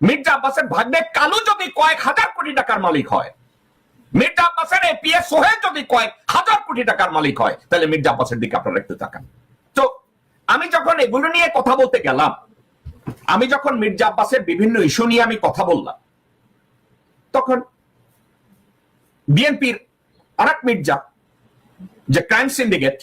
মির্জা আব্বাসের ভাগ্নে কালু যদি কয়েক হাজার কোটি টাকার মালিক হয়, মির্জা আব্বাসের এপিএস সোহেল যদি কয়েক হাজার কোটি টাকার মালিক হয়, তাহলে মির্জা আব্বাসের দিকে আপনারা একটু তাকান। তো আমি যখন এগুলো নিয়ে কথা বলতে গেলাম, আমি যখন মির্জা আব্বাসের বিভিন্ন ইস্যু নিয়ে আমি কথা বললাম, তখন বিএনপির আরেক মির্জা, যে ক্রাইম সিন্ডিকেট,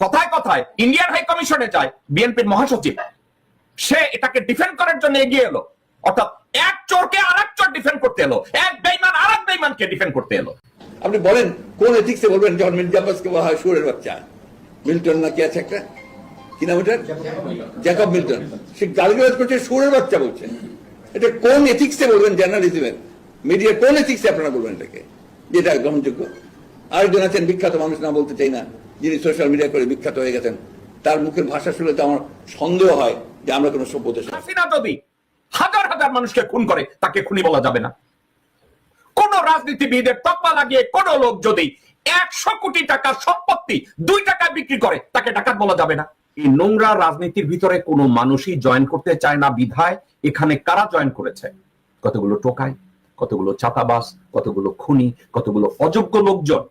কথায় কথায় ইন্ডিয়ান হাই কমিশনে যায় বিএনপির মহাসচিব। সে এটাকে ডিফেন্ড করার জন্য এগিয়ে এলো। অর্থাৎ এক চোরকে আর এক চোর ডিফেন্ড করতে এলো। এক বেইমান আর এক বেইমানকে ডিফেন্ড করতে এলো। আপনি বলেন, কোন এথিক্সে বলবেন যখন আব্বাসকে বলা হয় সুরের বাচ্চা? মিল্টন নাকি আছে একটা? কি নাম ওটার? Jacob Milton. সে গালিগালাজ করছে সুরের বাচ্চা বলছে। এটা কোন এথিক্সে বলবেন জার্নালিজমের মিডিয়া কোন এথিক্সে আপনারা বলবেন এটাকে? যেটা গ্রহণযোগ্য। আরেকজন আছেন, বিখ্যাত মানুষ না বলতে চাই না। যিনি সোশ্যাল মিডিয়া করে বিখ্যাত হয়ে গেছেন। তার মুখের ভাষা শুনলে তো আমার সন্দেহ হয়। যে আমরা কোনো সভ্য দেশ হাসিনা হাজার হাজার মানুষকে খুন করে, তাকে খুনি বলা যাবে না। কোন রাজনীতিবিদের তকমা লাগিয়ে কোন লোক যদি একশো কোটি টাকার সম্পত্তি, দুই টাকায় বিক্রি করে, তাকে ডাকাত বলা যাবে না। এই নোংরা রাজনীতির ভিতরে কোনো মানুষই জয়েন করতে চায় না বিধায়। এখানে কারা জয়েন করেছে? কতগুলো টোকাই, কতগুলো চাতাবাস কতগুলো খুনি, কতগুলো অযোগ্য লোকজন।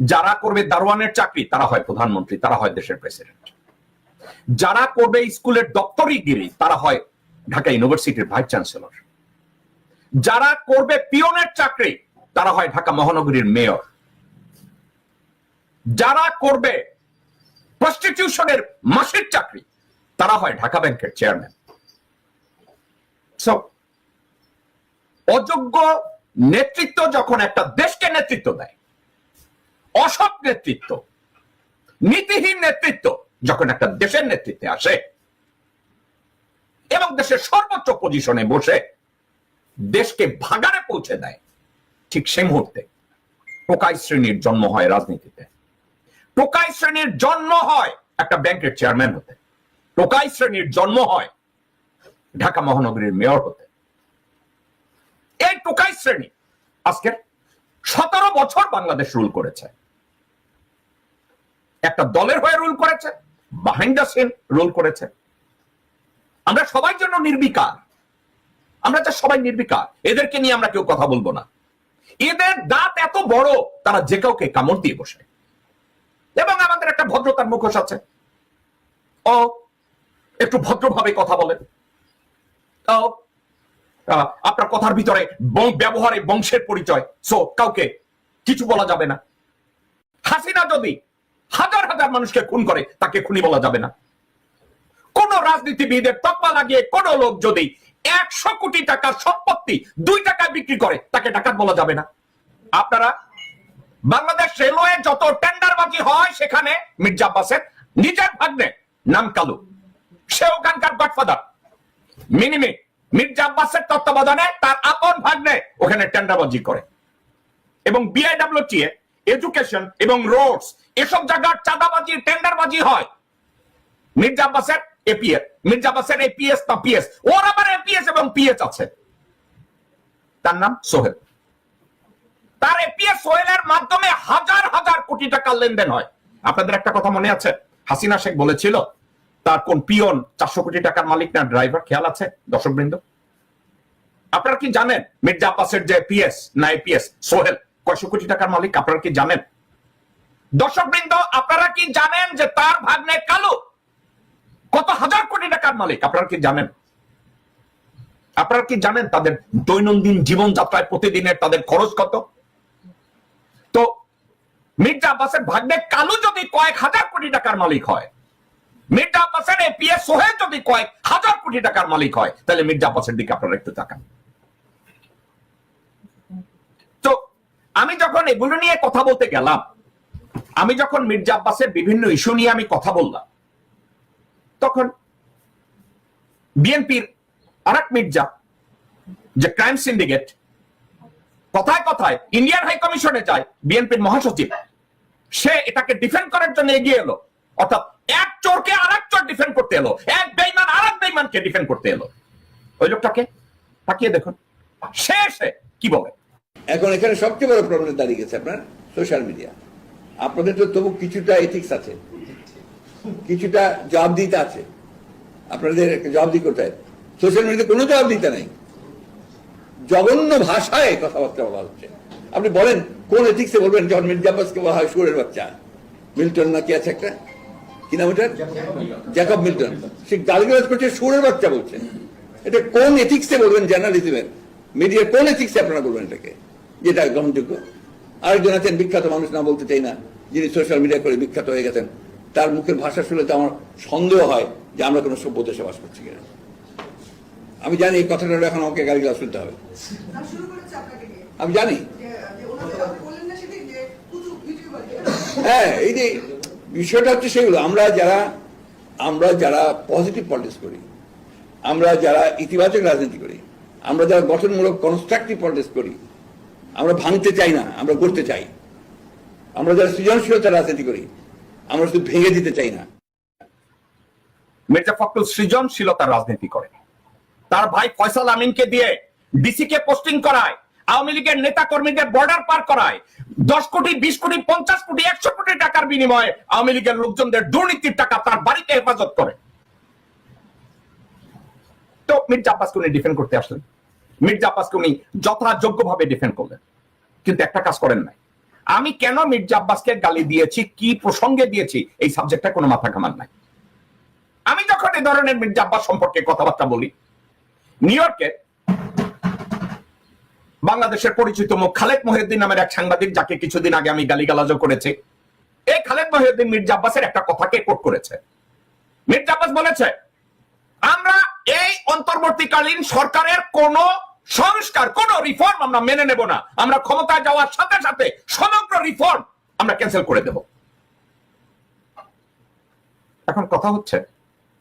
যারা করবে দারোয়ানের চাকরি, তারা হয় প্রধানমন্ত্রী, তারা হয় দেশের প্রেসিডেন্ট যারা করবে স্কুলের দপ্তরিগিরি তারা হয় ঢাকা ইউনিভার্সিটির ভাইস চ্যান্সেলর। যারা করবে পিয়নের চাকরি, তারা হয় ঢাকা মহানগরীর মেয়র। যারা করবে প্রস্টিটিউশনের মাসের চাকরি, তারা হয় ঢাকা ব্যাংকের চেয়ারম্যান। অযোগ্য নেতৃত্ব যখন একটা দেশকে নেতৃত্ব দেয়, অসৎ নেতৃত্ব, নীতিহীন নেতৃত্ব যখন একটা দেশের নেতৃত্বে আসে এবং দেশের সর্বোচ্চ পজিশনে বসে দেশকে ভাগারে পৌঁছে দেয়, ঠিক সে মুহূর্তে টোকাই শ্রেণির জন্ম হয় রাজনীতিতে। টোকাই শ্রেণির জন্ম হয় একটা ব্যাংকের চেয়ারম্যান হতে। টোকাই শ্রেণির জন্ম হয় ঢাকা মহানগরীর মেয়র হতে। এই টোকাই শ্রেণি আজকের সতেরো বছর বাংলাদেশ রুল করেছে। একটা দলের হয়ে রুল করেছে বাহাইন্ড দ্য সিন রুল করেছে। আমরা সবাই জন্য নির্বিকার। আমরা যা সবাই নির্বিকার। এদেরকে নিয়ে আমরা কেউ কথা বলব না। এদের দাঁত এত বড়, তারা যে কাউকে কামড় দিয়ে বসে। এবং আমাদের একটা ভদ্রতার মুখোশ আছে। ও, একটু ভদ্রভাবে কথা বলেন ও আপনার কথার ভিতরে ব্যবহারে বংশের পরিচয়। সো, কাউকে কিছু বলা যাবে না। হাসিনা যদি হাজার হাজার মানুষকে খুন করে, তাকে খুনি বলা যাবে না। কোন রাজনীতিবিদের তকমা লাগিয়ে কোন লোক যদি একশো কোটি টাকার সম্পত্তি, দুই টাকায় বিক্রি করে, তাকে ডাকাত বলা যাবে না। আপনারা বাংলাদেশ রেলওয়ে যত টেন্ডারবাজি হয় সেখানে, মির্জা আব্বাসের নিজের ভাগ্নে নাম কালু। সে ওখানকার গডফাদার। মিনিমি মির্জা আব্বাসের তত্ত্বাবধানে তার আপন ভাগ্নে ওখানে টেন্ডারবাজি করে। এবং বিআইডব্লিউটি এডুকেশন এবং রোডস এসব জায়গার চাঁদাবাজি, টেন্ডারবাজি হয়। মির্জা আব্বাসের এপিএস মির্জা আব্বাসের এপিএস পিএস ওর আবার এপিএস এবং পিএস আছে। তার নাম সোহেল। তার এপিএস সোহেলের মাধ্যমে হাজার হাজার কোটি লেনদেন হয়। আপনাদের একটা কথা মনে আছে? হাসিনা শেখ বলেছিল, তার কোন পিয়ন চারশো কোটি টাকার মালিক না, ড্রাইভার, খেয়াল আছে দর্শক বৃন্দ আপনারা কি জানেন, মির্জা আব্বাসের যে পিএস না এপিএস সোহেল কয়শো কোটি টাকার মালিক, আপনারা কি জানেন? দর্শক বৃন্দ আপনারা কি জানেন যে তার ভাগ্নে কালো? কত হাজার কোটি টাকার মালিক, আপনারা কি জানেন? আপনারা কি জানেন তাদের দৈনন্দিন জীবনযাত্রায় প্রতিদিনের তাদের খরচ কত? তো মির্জা আব্বাসের ভাগ্নে কালু যদি কয়েক হাজার কোটি টাকার মালিক হয়, মির্জা আব্বাসের এপিএস সোহেল যদি কয়েক হাজার কোটি টাকার মালিক হয়, তাহলে মির্জা আব্বাসের দিকে আপনারা একটু তাকান তো আমি যখন এগুলো নিয়ে কথা বলতে গেলাম, আমি যখন মির্জা আব্বাসের বিভিন্ন ইস্যু নিয়ে আমি কথা বললাম, তখন বিএনপির আরেক মির্জা, যে ক্রাইম সিন্ডিকেট, কথায় কথায় ইন্ডিয়ান হাই কমিশনে যায় বিএনপির মহাসচিব। সে এটাকে ডিফেন্ড করার জন্য এগিয়ে এলো। অর্থাৎ এক চোরকে আর এক চোর ডিফেন্ড করতে এলো। এক বেইমান আর এক বেইমানকে ডিফেন্ড করতে এলো। ওই লোকটাকে তাকিয়ে দেখুন। সে এসে কি বলে? এখন এখানে সবচেয়ে বড় প্রবলেম দাঁড়িয়ে গেছে আপনার সোশ্যাল মিডিয়া আপনাদের তো তবু কিছুটা এথিক্স আছে। কিছুটা জবাবদিহিতা আছে। আপনাদের জবাবদি হয়। সোশ্যাল মিডিয়াতে কোনো জবাব দিতে নেই। জঘন্য ভাষায় কথাবার্তা বলা হচ্ছে। আপনি বলেন, কোন এথিক্সে বলবেন? যখন মির্জা আব্বাসকে বলা হয় সুরের বাচ্চা। মিল্টন না কি আছে একটা? কি নাম এটা জ্যাকব মিল্টন। সে গালিগালাজ করছে সুরের বাচ্চা বলছে। এটা কোন এথিক্সে বলবেন জার্নালিজমের মিডিয়ার কোন এথিক্সে আপনারা বলবেন এটাকে? যেটা গ্রহণযোগ্য। আরেকজন আছেন বিখ্যাত মানুষ না বলতে চাই না যিনি সোশ্যাল মিডিয়া করে বিখ্যাত হয়ে গেছেন। তার মুখের ভাষা শুনলে তো আমার সন্দেহ হয় যে আমরা কোনো সভ্য দেশে বাস করছি কিনা। আমি জানি এই কথাটা এখন আমাকে গালিগালাজ শুনতে হবে। আমি জানি। হ্যাঁ এই যে বিষয়টা হচ্ছে সেগুলো। আমরা যারা আমরা যারা পজিটিভ পলিটিক্স করি আমরা যারা ইতিবাচক রাজনীতি করি আমরা যারা গঠনমূলক কনস্ট্রাকটিভ পলিটিক্স করি আমরা ভাঙতে চাই না, আমরা করতে চাই। আমরা যারা সৃজনশীলতা রাজনীতি করি, আমরা শুধু ভেঙে দিতে চাই না। মির্জা ফখরুল সৃজনশীলতার রাজনীতি করে। তার ভাই ফয়সাল আমিনকে দিয়ে ডিসি কে পোস্টিং করায়, আওয়ামী লীগের নেতা কর্মীদের বর্ডার পার করায়, দশ কোটি, বিশ কোটি, পঞ্চাশ কোটি, একশো কোটি টাকার বিনিময়ে আওয়ামী লীগের লোকজনদের দুর্নীতির টাকা তার বাড়িতে হেফাজত করে। তো মির্জা আব্বাসকে উনি ডিফেন্ড করতে আসলেন? মির্জা আব্বাসকে উনি যথাযোগ্যভাবে ডিফেন্ড করলেন। কিন্তু একটা কাজ করেন নাই। আমি কেন মির্জা আব্বাসকে গালি দিয়েছি, কি প্রসঙ্গে দিয়েছি, এই সাবজেক্টটা কোনো মাথা ঘামান নাই। আমি যখন এই ধরনের মির্জা আব্বাস সম্পর্কে কথাবার্তা বলি, নিউ ইয়র্কে বাংলাদেশের পরিচিত মুখ খালেদ মহিউদ্দিন নামের এক সাংবাদিক যাকে কিছুদিন আগে আমি গালিগালাজও করেছি এই খালেদ মহিউদ্দিন মির্জা আব্বাসের একটা কথাকে কোট করেছে। মির্জা আব্বাস বলেছে, আমরা এই অন্তর্বর্তীকালীন সরকারের কোন সংস্কার, কোন রিফর্ম আমরা মেনে নেব না। আমরা ক্ষমতায় যাওয়ার সাথে সাথে সমগ্র রিফর্ম আমরা ক্যান্সেল করে দেব। এখন কথা হচ্ছে,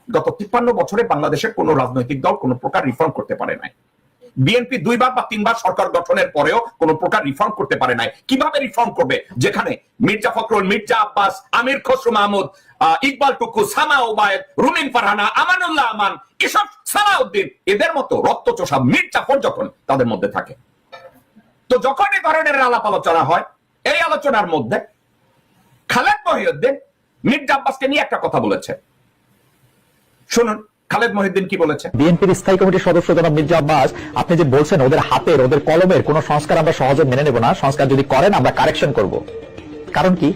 গত তিপ্পান্ন বছরে বাংলাদেশের কোন রাজনৈতিক দল কোন প্রকার রিফর্ম করতে পারে নাই। বিএনপি দুইবার বা তিনবার সরকার গঠনের পরেও কোন প্রকার রিফর্ম করতে পারে নাই। কীভাবে রিফর্ম করবে? যেখানে মির্জা ফখরুল, মির্জা আব্বাস, আমির খসরু মাহমুদ ইকবাল টুকু সামা ওবায়দ রুমিন ফারহানা, আমানুল্লাহ আমান, এসব সালাউদ্দিন, এদের মতো রক্তচোষা মির্জাফর যখন তাদের মধ্যে থাকে। তো যখন এই ধরনের আলাপ আলোচনা হয়, এই আলোচনার মধ্যে খালেদ মহিউদ্দিন মির্জা আব্বাসকে নিয়ে একটা কথা বলেছে। শুনুন, খালেদ মহিউদ্দিন কি বলেছে? বিএনপির স্থায়ী কমিটির সদস্য জনাব মির্জা আব্বাস, আপনি যে বলছেন ওদের হাতের, ওদের কলমের কোন সংস্কার আমরা সহজে মেনে নেব না, সংস্কার যদি করেন আমরা কারেকশন করব। কারণ কি?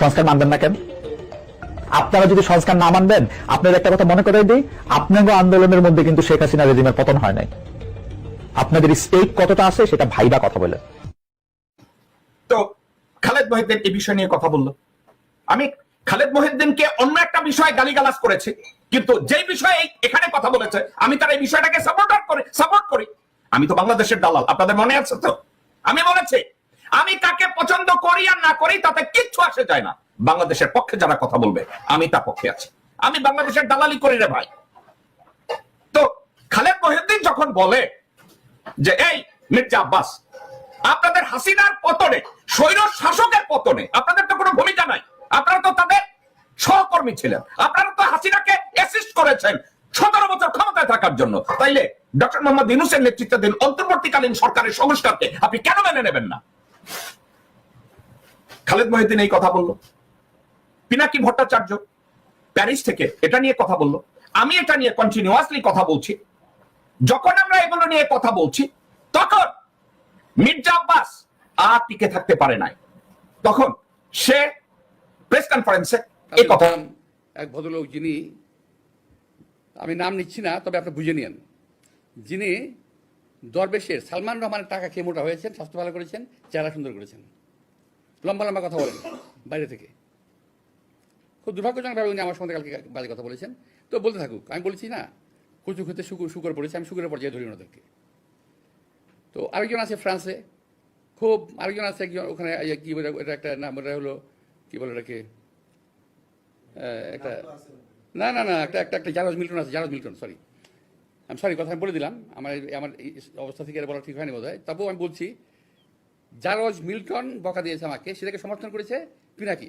সংস্কার মানবেন না কেন? আপনারা যদি সংস্কার না মানবেন, আপনাদের একটা কথা মনে করে দিই, আপনাদের আন্দোলনের মধ্যে কিন্তু শেখ হাসিনা রেজিমের পতন হয় নাই। আপনাদের স্টেক কতটা আছে সেটা ভাইবা কথা বলে। তো খালেদ মহিউদ্দিন এই বিষয় নিয়ে কথা বলল। আমি খালেদ মহিউদ্দিনকে অন্য একটা বিষয়ে গালিগালাজ করেছি, কিন্তু যেই বিষয়ে এখানে কথা বলেছে, আমি তার এই বিষয়টাকে সাপোর্ট করি সাপোর্ট করি। আমি তো বাংলাদেশের দালাল, আপনাদের মনে আছে তো? আমি বলেছি, আমি কাকে পছন্দ করি আর না করি তাতে কিচ্ছু আসে যায় না। বাংলাদেশের পক্ষে যারা কথা বলবে, আমি তার পক্ষে আছি। আমি বাংলাদেশের দালালি করি রে ভাই। তো খালেদ মহিউদ্দিন যখন বলে যে, এই মির্জা আব্বাস, আপনাদের হাসিনার পতনে স্বৈর শাসকের পতনে আপনাদের তো কোনো ভূমিকা নাই। আপনারা তো তাদের সহকর্মী ছিলেন। আপনারা তো হাসিনাকে অ্যাসিস্ট করেছেন সতেরো বছর ক্ষমতায় থাকার জন্য। তাইলে ডক্টর মোহাম্মদ ইউনুসের নেতৃত্বাধীন অন্তর্বর্তীকালীন সরকারের সংস্কারকে আপনি কেন মেনে নেবেন না? খালেদ মহিউদ্দিন এই কথা বলল। পিনাকি ভট্টাচার্য প্যারিস থেকে এটা নিয়ে কথা বলল। আমি এটা নিয়ে কন্টিনিউয়াসলি কথা বলছি। যখন আমরা এগুলো নিয়ে কথা বলছি তখন মির্জা আব্বাস আর টিকে থাকতে পারে নাই। তখন সে প্রেস কনফারেন্সে এই কথা এক ভদ্রলোক যিনি আমি নাম নিচ্ছি না তবে আপনি বুঝে নিন যিনি দরবেশের সালমান রহমানের টাকা খেয়ে মোটা হয়েছেন স্বাস্থ্য ভালো করেছেন চেহারা সুন্দর করেছেন। লম্বা লম্বা কথা বলেন বাইরে থেকে। খুব দুর্ভাগ্যজনকভাবে উনি আমার সঙ্গে কালকে বাজে কথা বলেছেন। তো বলতে থাকুক আমি বলছি না কচু খেতে শুকুর শুকর পড়েছে আমি শুকুরের পর্যায়ে ধরি ওনাদেরকে। তো আরেকজন আছে ফ্রান্সে খুব আরেকজন আছে একজন ওখানে কি বলে এটা একটা নাম ওটা হলো কী বলে আহ, একটা না না না একটা একটা একটা জারজ মিল্টন আছে জারজ মিল্টন সরি আমি সরি কথা আমি বলে দিলাম আমার আমার অবস্থা থেকে বলা ঠিক হয়নি বোধ হয় তবুও আমি বলছি জারজ মিল্টন বকা দিয়েছে আমাকে সেটাকে সমর্থন করেছে পিনাকি।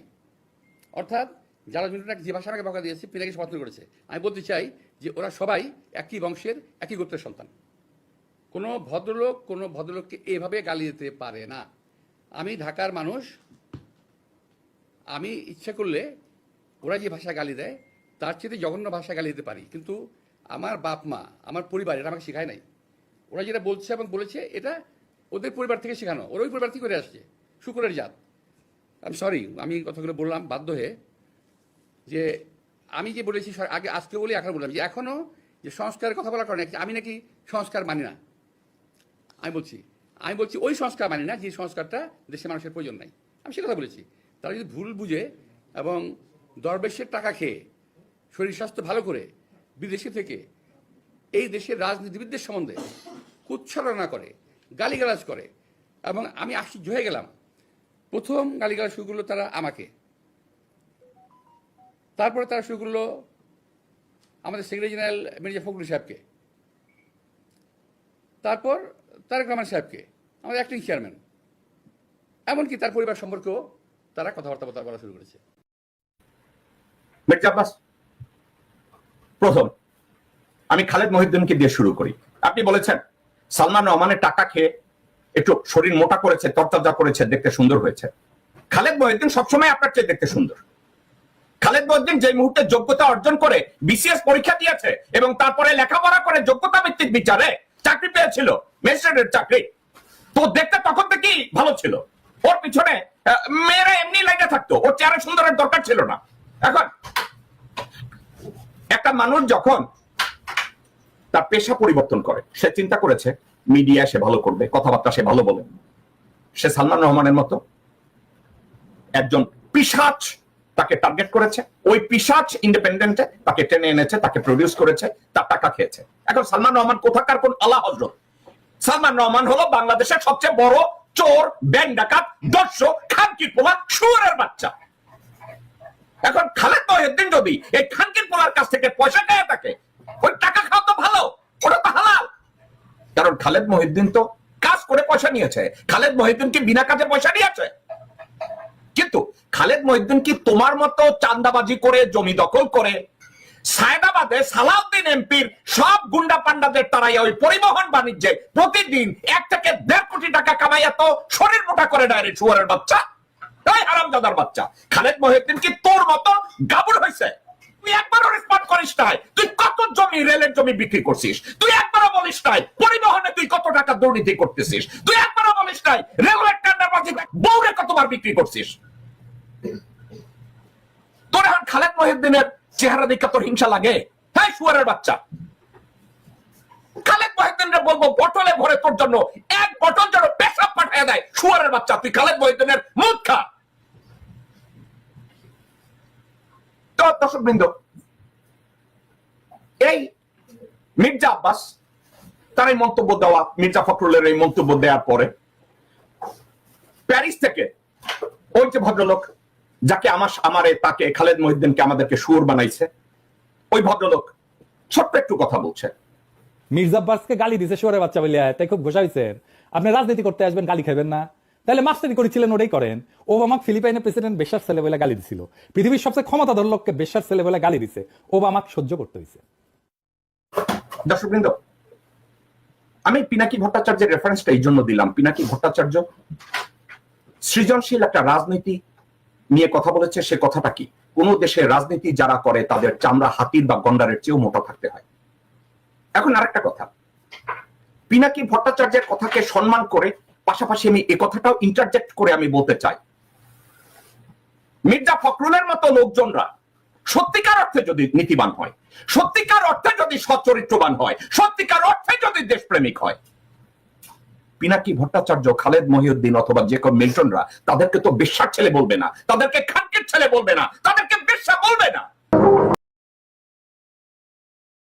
অর্থাৎ জারজ মিল্টন যে ভাষা আমাকে বকা দিয়েছে পিনাকি সমর্থন করেছে। আমি বলতে চাই যে ওরা সবাই একই বংশের, একই গোত্রের সন্তান। কোনো ভদ্রলোক, কোনো ভদ্রলোককে এভাবে গালি দিতে পারে না। আমি ঢাকার মানুষ। আমি ইচ্ছা করলে ওরা যে ভাষা গালি দেয়, তার চেয়ে জঘন্য ভাষা গালি দিতে পারি। কিন্তু আমার বাপ মা, আমার পরিবার, এটা আমাকে শেখায় নাই। ওরা যেটা বলছে এবং বলেছে, এটা ওদের পরিবার থেকে শেখানো। ওরা ওই পরিবার থেকে করে আসছে। শুক্রের জাত। আমি সরি আমি কথাগুলো বললাম বাধ্য হয়ে। যে আমি যে বলেছি আগে আজকে বলি, এখন বললাম যে এখনও যে সংস্কারের কথা বলার কারণে আমি নাকি সংস্কার মানি না। আমি বলছি আমি বলছি ওই সংস্কার মানি না, যে সংস্কারটা দেশের মানুষের প্রয়োজন নাই। আমি সে কথা বলেছি। তারা যদি ভুল বুঝে এবং দরবেশের টাকা খেয়ে শরীর স্বাস্থ্য ভালো করে বিদেশে থেকে এই দেশের রাজনীতিবিদদের সম্বন্ধে কুচ্ছলনা করে, গালিগালাজ করে, এবং আমি আশ্চর্য হয়ে গেলাম। প্রথম গালিগালাজ শুরু করল তারা আমাকে। তারপরে তারা শুরু করল আমাদের সেক্রেটারি জেনারেল মির্জা ফখরুল সাহেবকে। তারপর তারেক রহমান সাহেবকে, আমাদের অ্যাক্টিং চেয়ারম্যান এমনকি তার পরিবার সম্পর্কেও তারা কথাবার্তা বলা- শুরু করেছে। প্রথম, আমি খালেদ মহিউদ্দিনকে দিয়ে শুরু করি। আপনি বলেছেন, সালমান রহমানের টাকা খেয়ে একটু শরীর মোটা করেছে, তরতাজা করেছে, দেখতে সুন্দর হয়েছে। খালেদ মহিউদ্দিন সবসময় আপনার চেয়ে দেখতে সুন্দর। খালেদ মহিউদ্দিন যে মুহূর্তে যোগ্যতা অর্জন করে বিসিএস পরীক্ষা দিয়েছে এবং তারপরে লেখাপড়া করে যোগ্যতা ভিত্তিক বিচারে চাকরি পেয়েছিল ম্যাজিস্ট্রেটের চাকরি। তো দেখতে তখন থেকেই ভালো ছিল। ওর পিছনে মেয়েরা এমনি লেগে থাকতো। ওর চেহারা সুন্দরের দরকার ছিল না। এখন একটা মানুষ যখন তার পেশা পরিবর্তন করে, সে চিন্তা করেছে মিডিয়া সে ভালো করবে, কথাবার্তা সে ভালো বলে। সে সালমান রহমানের মতো একজন পিসাচ তাকে টার্গেট করেছে, ওই পিসাচ ইন্ডিপেন্ডেন্টে তাকে টেনে এনেছে, তাকে প্রডিউস করেছে, তার টাকা খেয়েছে। এখন সালমান রহমান কোথাকার কোন আল্লাহ হজরত? সালমান রহমান হলো বাংলাদেশের সবচেয়ে বড় চোর, ব্যাংক ডাকাত দর্শক খানকির পোলা, শুয়ারের বাচ্চা। এখন খালেদ মহিউদ্দিন যদি এই খানকির পোলার কাছ থেকে পয়সা খেয়ে থাকে, ওই টাকা খাওয়া তো ভালো, ওটা তো হালাল। কারণ খালেদ মহিউদ্দিন তো কাজ করে পয়সা নিয়েছে। খালেদ মহিউদ্দিন কি বিনা কাজে পয়সা নিয়েছে কিন্তু খালেদ মহিউদ্দিন কি তোমার মতো চান্দাবাজি করে, জমি দখল করে? সায়দাবাদে সালাউদ্দিন এমপির সব গুন্ডা পান্ডাদের তারাই ওই পরিবহন বাণিজ্যে প্রতিদিন এক থেকে দেড় কোটি টাকা কামাইয়া তো শরীর মোটা করে দেয় রে শুয়ারের বাচ্চা। এই হারামজাদার বাচ্চা। খালেদ মহিউদ্দিন কি তোর মতো গাবুর হয়েছে তুই একবারও রেসপন্ড করিস নাই। তুই কত জমি, রেলের জমি বিক্রি করছিস? তুই একবারও বলিস নাই, পরিবহনে তুই কত টাকা দুর্নীতি করতেছিস? তুই একবারও বলিস নাই রেলওয়ে টেন্ডারবাজি বউরে কতবার বিক্রি করছিস? তোর এখন খালেদ মহিউদ্দিনের চেহারা দেখে তোর হিংসা লাগে? হ্যাঁ শুয়ারের বাচ্চা। খালেদ মহিউদ্দিনরে বলব বটলে ভরে তোর জন্য এক বটল যেন পেশাব পাঠিয়ে দেয়। শুয়ারের বাচ্চা, তুই খালেদ মহিউদ্দিনের মুখ খা। তো দর্শক বৃন্দ এই মির্জা আব্বাস, তার এই মন্তব্য দেওয়া, মির্জা ফখরুলের এই মন্তব্য দেওয়ার পরে প্যারিস থেকে ওই যে ভদ্রলোক যাকে আমার আমারে তাকে খালেদ মহিউদ্দিনকে আমাদেরকে সুর বানাইছে। ওই ভদ্রলোক ছোট্ট একটু কথা বলছে। মির্জা আব্বাসকে গালি দিছে শোরে বাচ্চা বলিয়া তাই খুব ঘোষা হয়েছেন আপনি রাজনীতি করতে আসবেন গালি খাবেন না। তাহলে মাস্টারি করেছিলেন ওটাই করেন। ও আমাকে ফিলিপাইনের প্রেসিডেন্ট বেশার ছেলে বলে গালি দিছিল। পৃথিবীর সবচেয়ে ক্ষমতাধর লোককে বেশার ছেলে বলে গালি দিছে। ও আমাকে সহ্য করতে হয়েছে দর্শকবৃন্দ আমি পিনাকি ভট্টাচার্যের রেফারেন্সটা এই জন্য দিলাম। পিনাকি ভট্টাচার্য সৃজনশীল একটা রাজনীতি নিয়ে কথা বলেছে, সে কথাটা কি? কোন দেশে রাজনীতি যারা করে, তাদের চামড়া, হাতির বা গন্ডারের চেয়েও মোটা থাকতে হয়। এখন আরেকটা কথা। পিনাকি ভট্টাচার্যের কথাকে সম্মান করে, পাশাপাশি আমি এ কথাটাও ইন্টারজেক্ট করে আমি বলতে চাই। মির্জা ফখরুলের মতো লোকজনরা সত্যিকার অর্থে যদি নীতিবান হয়, সত্যিকার অর্থে যদি সচ্চরিত্রবান হয়, সত্যিকার অর্থে যদি দেশপ্রেমিক হয় পিনাকি ভট্টাচার্য, খালেদ মহিউদ্দিন অথবা জেকব মিল্টনরা তাদেরকে তো বিশ্বাস ছেলে বলবে না, তাদেরকে খাটকের ছেলে বলবে না, তাদেরকে বিশ্বাস বলবে না।